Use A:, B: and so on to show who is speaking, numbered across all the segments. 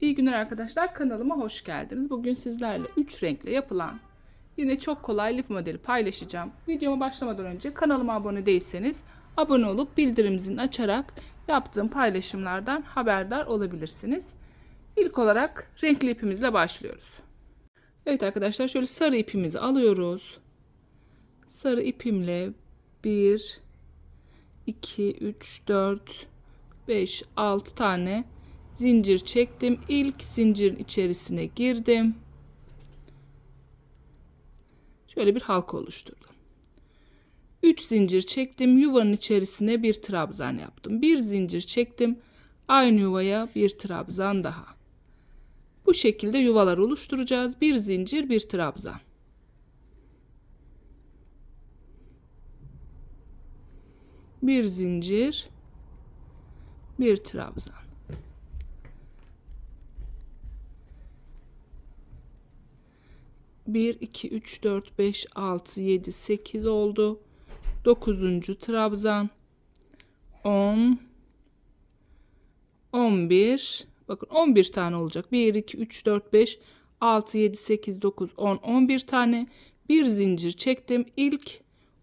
A: İyi günler arkadaşlar. Kanalıma hoş geldiniz. Bugün sizlerle 3 renkle yapılan yine çok kolay lif modeli paylaşacağım. Videoma başlamadan önce kanalıma abone değilseniz abone olup bildirim açarak yaptığım paylaşımlardan haberdar olabilirsiniz. İlk olarak renkli ipimizle başlıyoruz. Evet arkadaşlar şöyle sarı ipimizi alıyoruz. Sarı ipimle 1 2 3 4 5 6 tane zincir çektim. İlk zincirin içerisine girdim. Şöyle bir halka oluşturdum. 3 zincir çektim. Yuvanın içerisine bir trabzan yaptım. Bir zincir çektim. Aynı yuvaya bir trabzan daha. Bu şekilde yuvalar oluşturacağız. Bir zincir, bir trabzan. Bir zincir, bir trabzan. Bir, iki, üç, dört, beş, altı, yedi, sekiz oldu. Dokuzuncu trabzan. On. On bir. Bakın on bir tane olacak. Bir, iki, üç, dört, beş, altı, yedi, sekiz, dokuz, on. On bir tane. Bir zincir çektim. İlk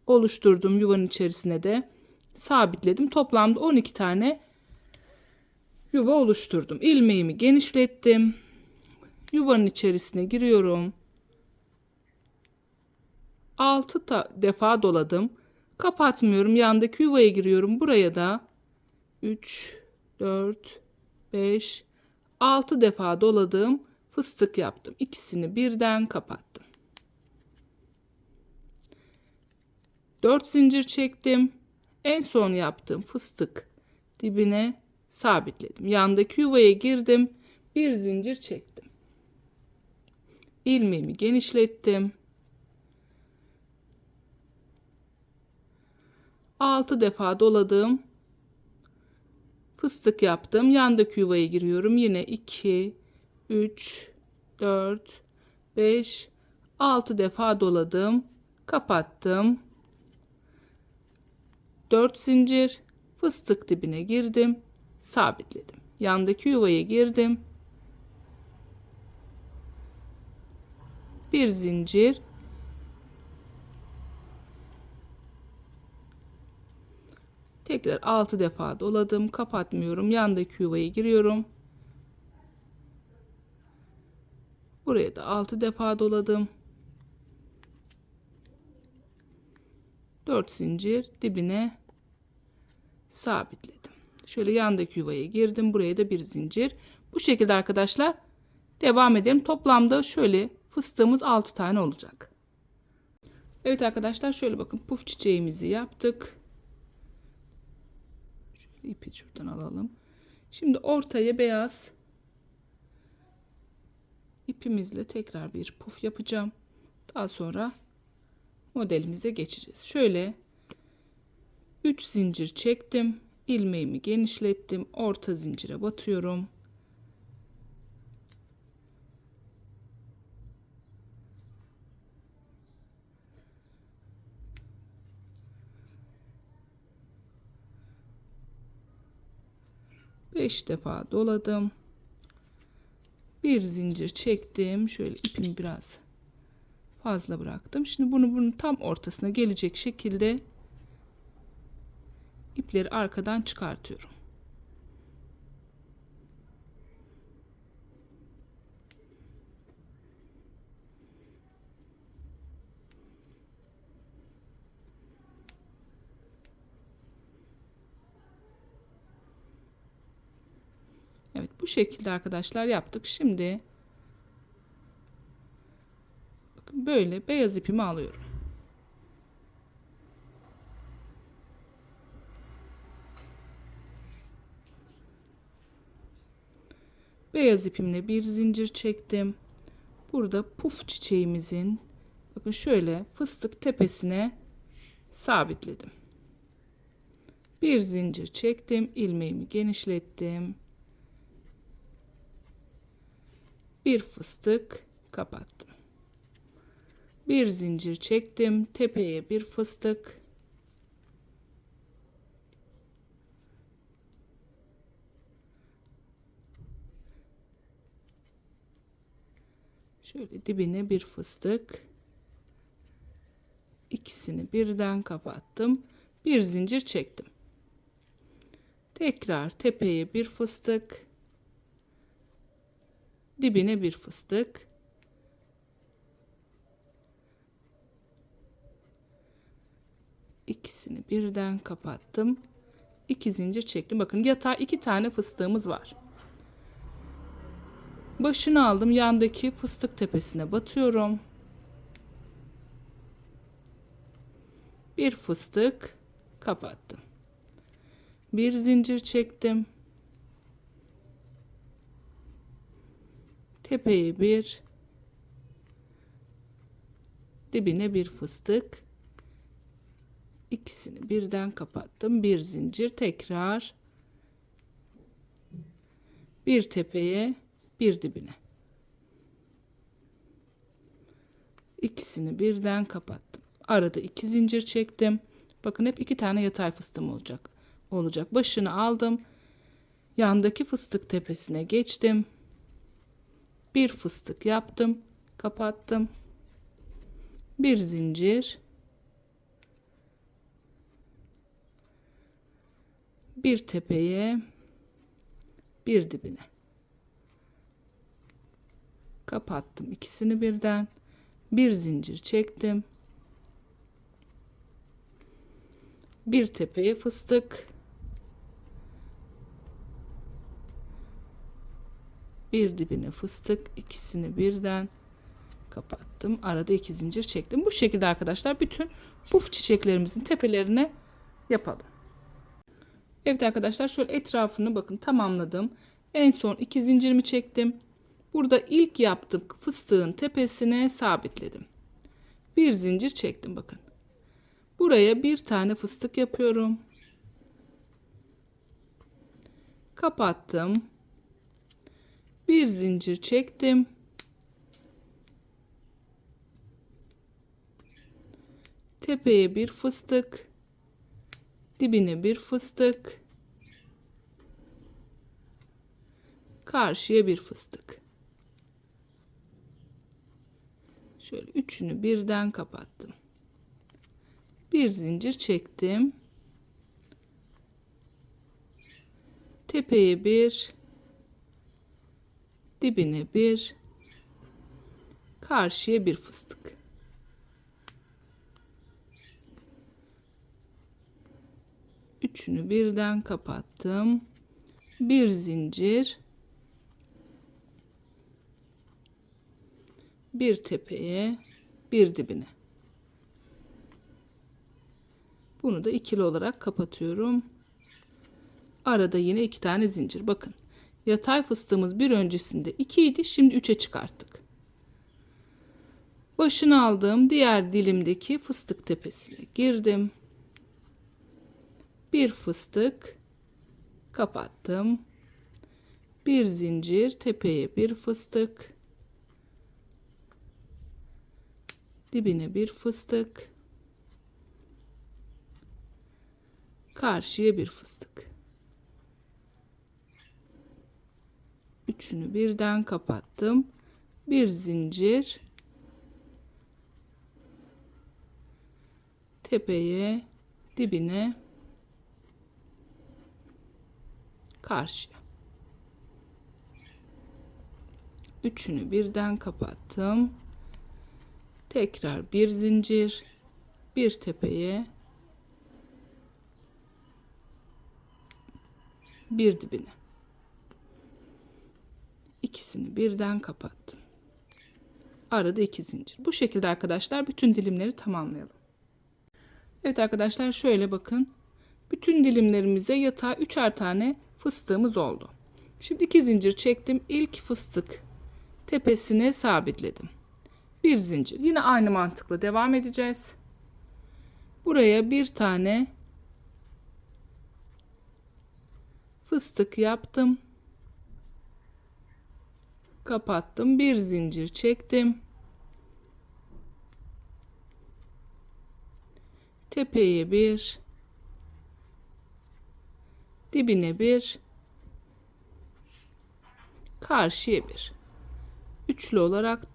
A: oluşturduğum yuvanın içerisine de sabitledim. Toplamda 12 tane yuva oluşturdum. İlmeğimi genişlettim. Yuvanın içerisine giriyorum. 6 defa doladım. Kapatmıyorum. Yandaki yuvaya giriyorum. Buraya da 3, 4, 5, 6 defa doladım. Fıstık yaptım. İkisini birden kapattım. 4 zincir çektim. En son yaptığım fıstık dibine sabitledim. Yandaki yuvaya girdim. Bir zincir çektim. İlmeğimi genişlettim. 6 defa doladım. Fıstık yaptım. Yandaki yuvaya giriyorum. Yine 2 3 4 5 6 defa doladım. Kapattım. 4 zincir fıstık dibine girdim sabitledim yandaki yuvaya girdim bir zincir tekrar 6 defa doladım kapatmıyorum yandaki yuvaya giriyorum buraya da 6 defa doladım 4 zincir dibine sabitledim. Şöyle yandaki yuvaya girdim. Buraya da bir zincir. Bu şekilde arkadaşlar devam edelim. Toplamda şöyle fıstığımız 6 tane olacak. Evet arkadaşlar şöyle bakın puf çiçeğimizi yaptık. İpi şuradan alalım. Şimdi ortaya beyaz ipimizle tekrar bir puf yapacağım. Daha sonra modelimize geçeceğiz. Şöyle 3 zincir çektim. ilmeğimi genişlettim. Orta zincire batıyorum. Beş defa doladım. Bir zincir çektim. Şöyle ipimi biraz fazla bıraktım. Şimdi bunu bunun tam ortasına gelecek şekilde ipleri arkadan çıkartıyorum. Evet bu şekilde arkadaşlar yaptık. Şimdi böyle beyaz ipimi alıyorum. Beyaz ipimle bir zincir çektim. Burada puf çiçeğimizin bakın şöyle fıstık tepesine sabitledim. Bir zincir çektim. ilmeğimi genişlettim. Bir fıstık kapattım. Bir zincir çektim. Tepeye bir fıstık Şöyle dibine bir fıstık. İkisini birden kapattım. Bir zincir çektim. Tekrar tepeye bir fıstık. Dibine bir fıstık. İkisini birden kapattım. İki zincir çektim. Bakın yatağa iki tane fıstığımız var. Başını aldım. Yandaki fıstık tepesine batıyorum. Bir fıstık kapattım. Bir zincir çektim. Tepeye bir dibine bir fıstık ikisini birden kapattım. Bir zincir tekrar bir tepeye bir dibine. İkisini birden kapattım. Arada iki zincir çektim. Bakın hep iki tane yatay fıstığım olacak. Olacak. Başını aldım. Yandaki fıstık tepesine geçtim. Bir fıstık yaptım. Kapattım. Bir zincir. Bir tepeye. Bir dibine. Kapattım ikisini birden. Bir zincir çektim. Bir tepeye fıstık. Bir dibine fıstık. ikisini birden kapattım. Arada iki zincir çektim. Bu şekilde arkadaşlar bütün puf çiçeklerimizin tepelerine yapalım. Evet arkadaşlar şöyle etrafını bakın tamamladım. En son iki zincirimi çektim. Burada ilk yaptığım fıstığın tepesine sabitledim. Bir zincir çektim bakın. Buraya bir tane fıstık yapıyorum. Kapattım. Bir zincir çektim. Tepeye bir fıstık. Dibine bir fıstık. Karşıya bir fıstık. Şöyle üçünü birden kapattım. Bir zincir çektim. Tepeye bir, dibine bir, karşıya bir fıstık. Üçünü birden kapattım. Bir zincir. Bir tepeye, bir dibine. Bunu da ikili olarak kapatıyorum. Arada yine iki tane zincir. Bakın. Yatay fıstığımız bir öncesinde 2 idi. Şimdi 3'e çıkarttık. Başını aldığım diğer dilimdeki fıstık tepesine girdim. Bir fıstık kapattım. Bir zincir tepeye bir fıstık. Dibine bir fıstık. Karşıya bir fıstık. Üçünü birden kapattım. Bir zincir. Tepeye, dibine, karşıya. Üçünü birden kapattım. Tekrar bir zincir, bir tepeye, bir dibine. İkisini birden kapattım. Arada iki zincir. Bu şekilde arkadaşlar bütün dilimleri tamamlayalım. Evet arkadaşlar şöyle bakın. Bütün dilimlerimize yatağa üçer tane fıstığımız oldu. Şimdi iki zincir çektim. İlk fıstık tepesine sabitledim. Bir zincir. Yine aynı mantıkla devam edeceğiz. Buraya bir tane fıstık yaptım. Kapattım. Bir zincir çektim. Tepeye bir dibine bir karşıya bir üçlü olarak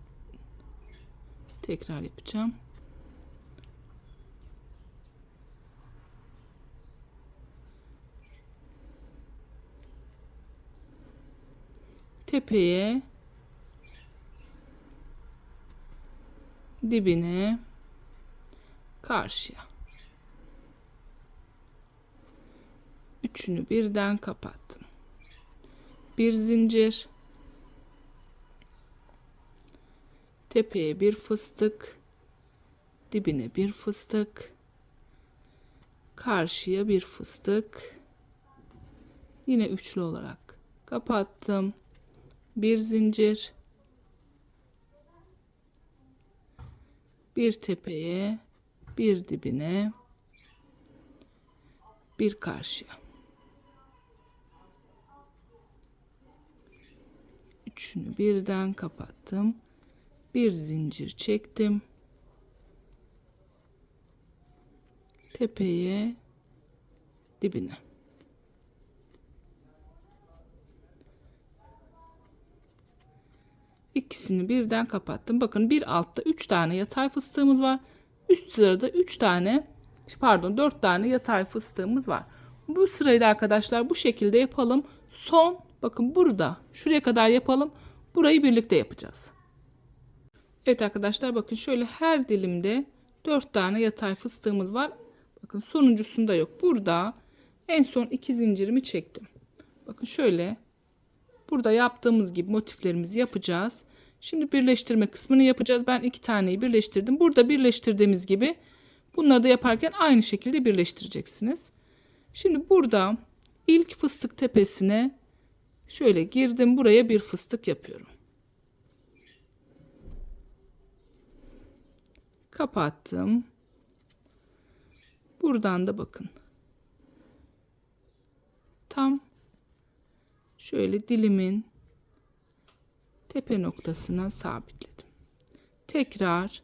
A: Tekrar yapacağım. Tepeye dibine karşıya. Üçünü birden kapattım. Bir zincir. Tepeye bir fıstık. Dibine bir fıstık. Karşıya bir fıstık. Yine üçlü olarak kapattım. Bir zincir. Bir tepeye, bir dibine, bir karşıya. Üçünü birden kapattım. Bir zincir çektim. Tepeye, dibine. İkisini birden kapattım. Bakın bir altta 3 tane yatay fıstığımız var. Üst sırada 3 tane pardon 4 tane yatay fıstığımız var. Bu sırayı da arkadaşlar bu şekilde yapalım. Son bakın burada şuraya kadar yapalım. Burayı birlikte yapacağız. Evet arkadaşlar bakın şöyle her dilimde 4 tane yatay fıstığımız var. Bakın sonuncusunda yok. Burada en son iki zincirimi çektim. Bakın şöyle burada yaptığımız gibi motiflerimizi yapacağız. Şimdi birleştirme kısmını yapacağız. Ben iki taneyi birleştirdim. Burada birleştirdiğimiz gibi bunları da yaparken aynı şekilde birleştireceksiniz. Şimdi burada ilk fıstık tepesine şöyle girdim. Buraya bir fıstık yapıyorum. Kapattım. Buradan da bakın. Tam şöyle dilimin tepe noktasına sabitledim. Tekrar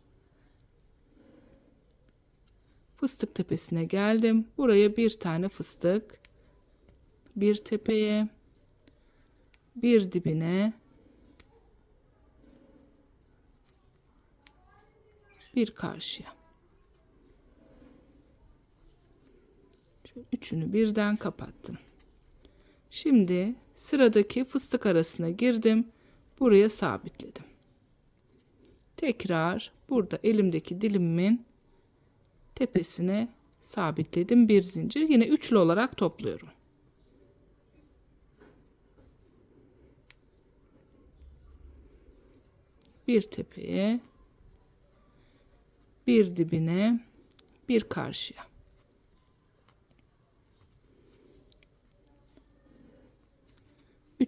A: fıstık tepesine geldim. Buraya bir tane fıstık, bir tepeye, bir dibine, bir karşıya. Şöyle üçünü birden kapattım. Şimdi sıradaki fıstık arasına girdim. Buraya sabitledim. Tekrar burada elimdeki dilimimin tepesine sabitledim. Bir zincir. Yine üçlü olarak topluyorum. Bir tepeye, bir dibine, bir karşıya.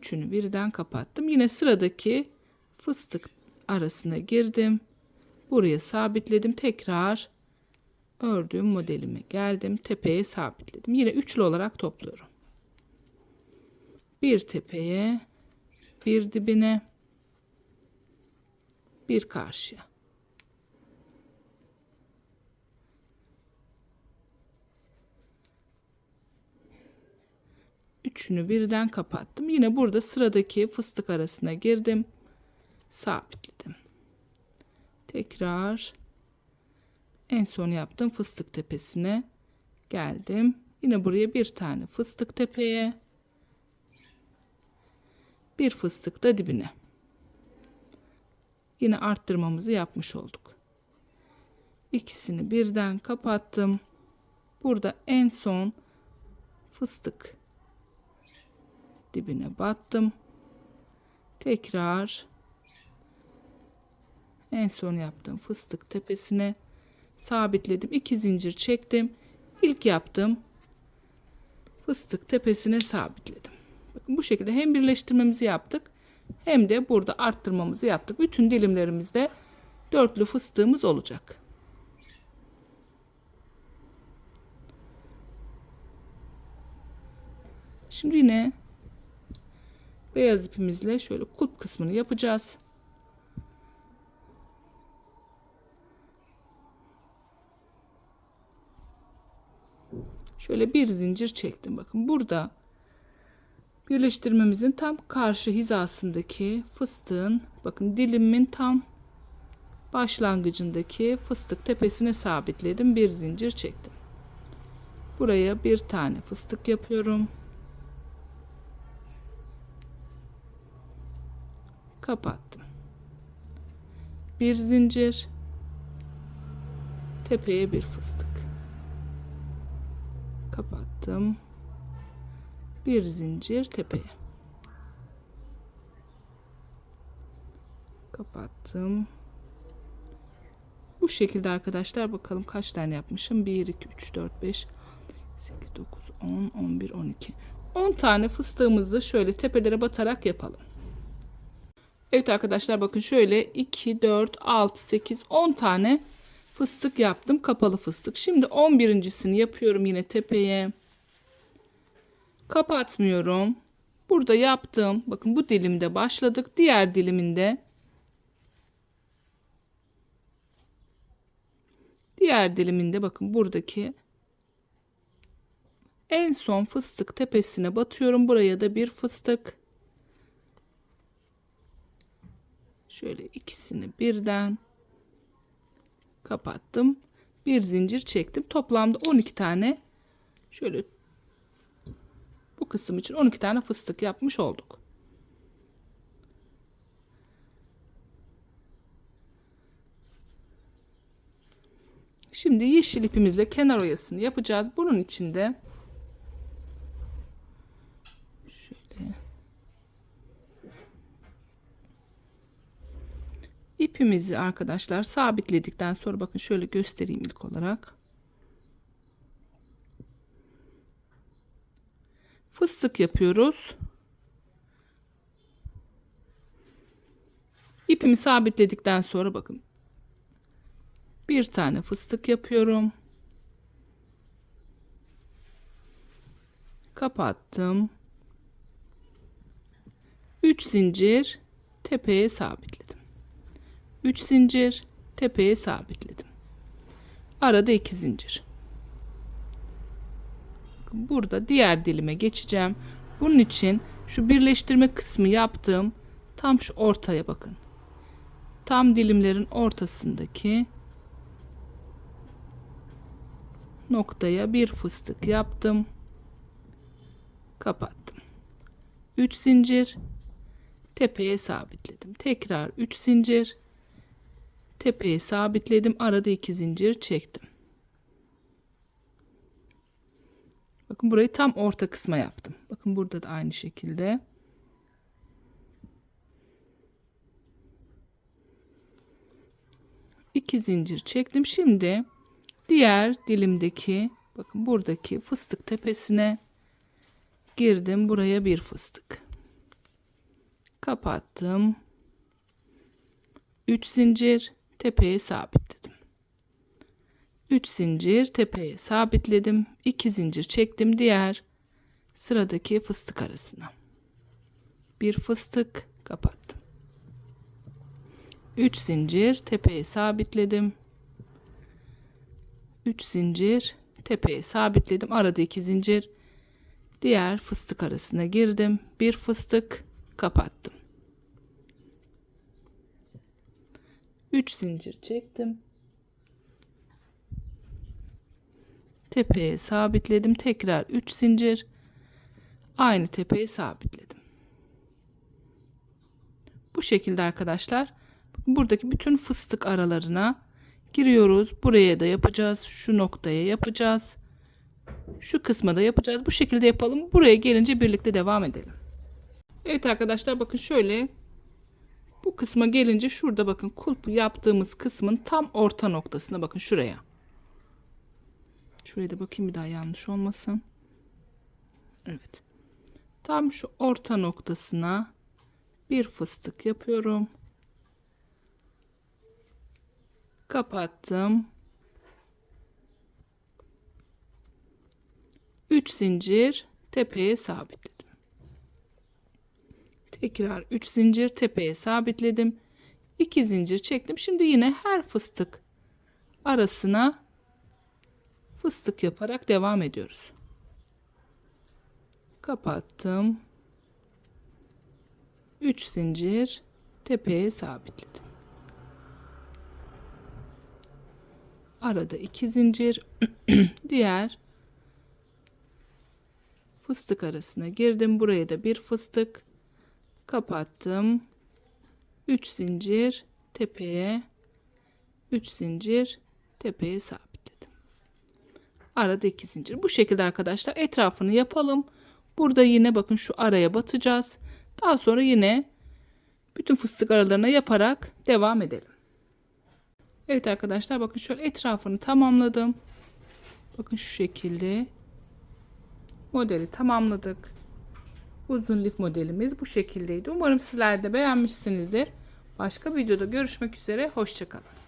A: Üçünü birden kapattım. Yine sıradaki fıstık arasına girdim. Buraya sabitledim. Tekrar ördüğüm modelime geldim. Tepeye sabitledim. Yine üçlü olarak topluyorum. Bir tepeye, bir dibine, bir karşıya. Üçünü birden kapattım. Yine burada sıradaki fıstık arasına girdim. Sabitledim. Tekrar en son yaptığım fıstık tepesine geldim. Yine buraya bir tane fıstık tepeye. Bir fıstık da dibine. Yine arttırmamızı yapmış olduk. İkisini birden kapattım. Burada en son fıstık dibine battım. Tekrar en son yaptığım fıstık tepesine sabitledim. iki zincir çektim. İlk yaptığım fıstık tepesine sabitledim. Bakın bu şekilde hem birleştirmemizi yaptık hem de burada arttırmamızı yaptık. Bütün dilimlerimizde dörtlü fıstığımız olacak. Şimdi yine beyaz ipimizle şöyle kulp kısmını yapacağız. Şöyle bir zincir çektim. Bakın burada birleştirmemizin tam karşı hizasındaki fıstığın bakın dilimimin tam başlangıcındaki fıstık tepesine sabitledim. Bir zincir çektim. Buraya bir tane fıstık yapıyorum. Kapattım. Bir zincir. Tepeye bir fıstık. Kapattım. Bir zincir tepeye. Kapattım. Bu şekilde arkadaşlar bakalım kaç tane yapmışım. 1, 2, 3, 4, 5, 8, 9, 10, 11, 12. 10 tane fıstığımızı şöyle tepelere batarak yapalım. Evet arkadaşlar bakın şöyle 2, 4, 6, 8, 10 tane fıstık yaptım. Kapalı fıstık. Şimdi 11.sini yapıyorum yine tepeye. Kapatmıyorum. Burada yaptım. Bakın bu dilimde başladık. Diğer diliminde Diğer diliminde bakın buradaki en son fıstık tepesine batıyorum. Buraya da bir fıstık. Şöyle ikisini birden kapattım. Bir zincir çektim. Toplamda 12 tane şöyle bu kısım için 12 tane fıstık yapmış olduk. Şimdi yeşil ipimizle kenar oyasını yapacağız. Bunun için de ipimizi arkadaşlar sabitledikten sonra bakın şöyle göstereyim ilk olarak. Fıstık yapıyoruz. İpimi sabitledikten sonra bakın bir tane fıstık yapıyorum. Kapattım. 3 zincir tepeye sabitledim. 3 zincir tepeye sabitledim. Arada 2 zincir. Burada diğer dilime geçeceğim. Bunun için şu birleştirme kısmı yaptığım tam şu ortaya bakın. Tam dilimlerin ortasındaki noktaya bir fıstık yaptım. Kapattım. 3 zincir tepeye sabitledim. Tekrar 3 zincir tepeye sabitledim. Arada 2 zincir çektim. Bakın burayı tam orta kısma yaptım. Bakın burada da aynı şekilde. İki zincir çektim. Şimdi diğer dilimdeki bakın buradaki fıstık tepesine girdim. Buraya bir fıstık. Kapattım. 3 zincir tepeye sabitledim. 3 zincir tepeye sabitledim. 2 zincir çektim diğer sıradaki fıstık arasına. Bir fıstık kapattım. 3 zincir tepeye sabitledim. 3 zincir tepeye sabitledim. Arada 2 zincir diğer fıstık arasına girdim. Bir fıstık kapattım. 3 zincir çektim. Tepeye sabitledim. Tekrar 3 zincir aynı tepeye sabitledim. Bu şekilde arkadaşlar buradaki bütün fıstık aralarına giriyoruz. Buraya da yapacağız. Şu noktaya yapacağız. Şu kısma da yapacağız. Bu şekilde yapalım. Buraya gelince birlikte devam edelim. Evet arkadaşlar bakın şöyle kısma gelince şurada bakın kulp yaptığımız kısmın tam orta noktasına bakın şuraya. Şuraya da bakayım bir daha yanlış olmasın. Evet. Tam şu orta noktasına bir fıstık yapıyorum. Kapattım. 3 zincir tepeye sabitledim. Tekrar 3 zincir tepeye sabitledim. 2 zincir çektim. Şimdi yine her fıstık arasına fıstık yaparak devam ediyoruz. Kapattım. 3 zincir tepeye sabitledim. arada iki zincir diğer fıstık arasına girdim buraya da bir fıstık kapattım. 3 zincir tepeye 3 zincir tepeye sabitledim. Arada iki zincir. Bu şekilde arkadaşlar etrafını yapalım. Burada yine bakın şu araya batacağız. Daha sonra yine bütün fıstık aralarına yaparak devam edelim. Evet arkadaşlar bakın şöyle etrafını tamamladım. Bakın şu şekilde modeli tamamladık. Uzun lif modelimiz bu şekildeydi. Umarım sizler de beğenmişsinizdir. Başka videoda görüşmek üzere. Hoşçakalın.